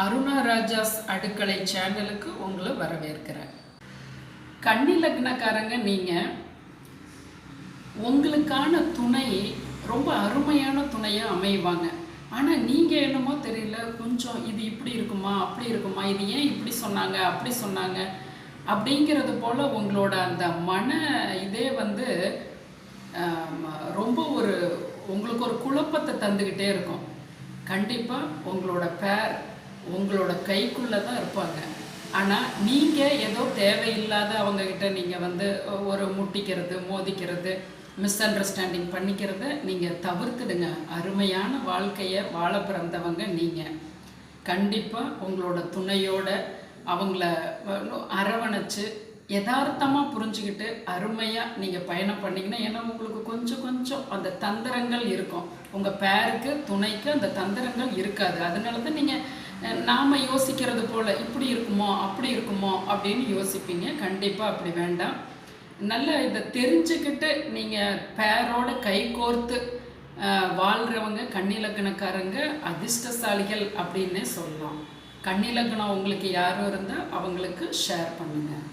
அருணா ராஜாஸ் அடுக்கலை சேனலுக்கு உங்களை வரவேற்கிறேன். கன்னி லக்னக்காரங்க நீங்கள் உங்களுக்கான துணை ரொம்ப அருமையான துணையாக அமைவாங்க. ஆனால் நீங்கள் என்னமோ தெரியல கொஞ்சம் இது இப்படி இருக்குமா அப்படி இருக்குமா இது ஏன் இப்படி சொன்னாங்க அப்படி சொன்னாங்க அப்படிங்கிறது போல் உங்களோட அந்த மன இதே வந்து ரொம்ப ஒரு உங்களுக்கு ஒரு குழப்பத்தை தந்துக்கிட்டே இருக்கும். கண்டிப்பாக உங்களோட பேர் உங்களோட கைக்குள்ளே தான் இருப்பாங்க. ஆனால் நீங்கள் ஏதோ தேவையில்லாத அவங்கக்கிட்ட நீங்கள் வந்து ஒரு முட்டிக்கிறது மோதிக்கிறது மிஸ் அண்டர்ஸ்டாண்டிங் பண்ணிக்கிறத நீங்கள் தவிர்த்துடுங்க. அருமையான வாழ்க்கையை வாழ பிறந்தவங்க நீங்கள் கண்டிப்பாக உங்களோட துணையோட அவங்கள அரவணைச்சு யதார்த்தமாக புரிஞ்சுக்கிட்டு அருமையாக நீங்கள் பயணம் பண்ணிங்கன்னா ஏன்னா உங்களுக்கு கொஞ்சம் கொஞ்சம் அந்த தந்திரங்கள் இருக்கும். உங்கள் பேருக்கு துணைக்கு அந்த தந்திரங்கள் இருக்காது. அதனால தான் நீங்கள் நாம் யோசிக்கிறது போல் இப்படி இருக்குமோ அப்படி இருக்குமோ அப்படின்னு யோசிப்பீங்க. கண்டிப்பாக அப்படி வேண்டாம். நல்ல இதை தெரிஞ்சுக்கிட்டு நீங்கள் பேரோட கை கோர்த்து வாழ்கிறவங்க கண்ணிலக்கணக்காரங்க அதிர்ஷ்டசாலிகள் அப்படின்னே சொல்லலாம். கண்ணிலக்கணம் உங்களுக்கு யாரும் இருந்தால் அவங்களுக்கு ஷேர் பண்ணுங்கள்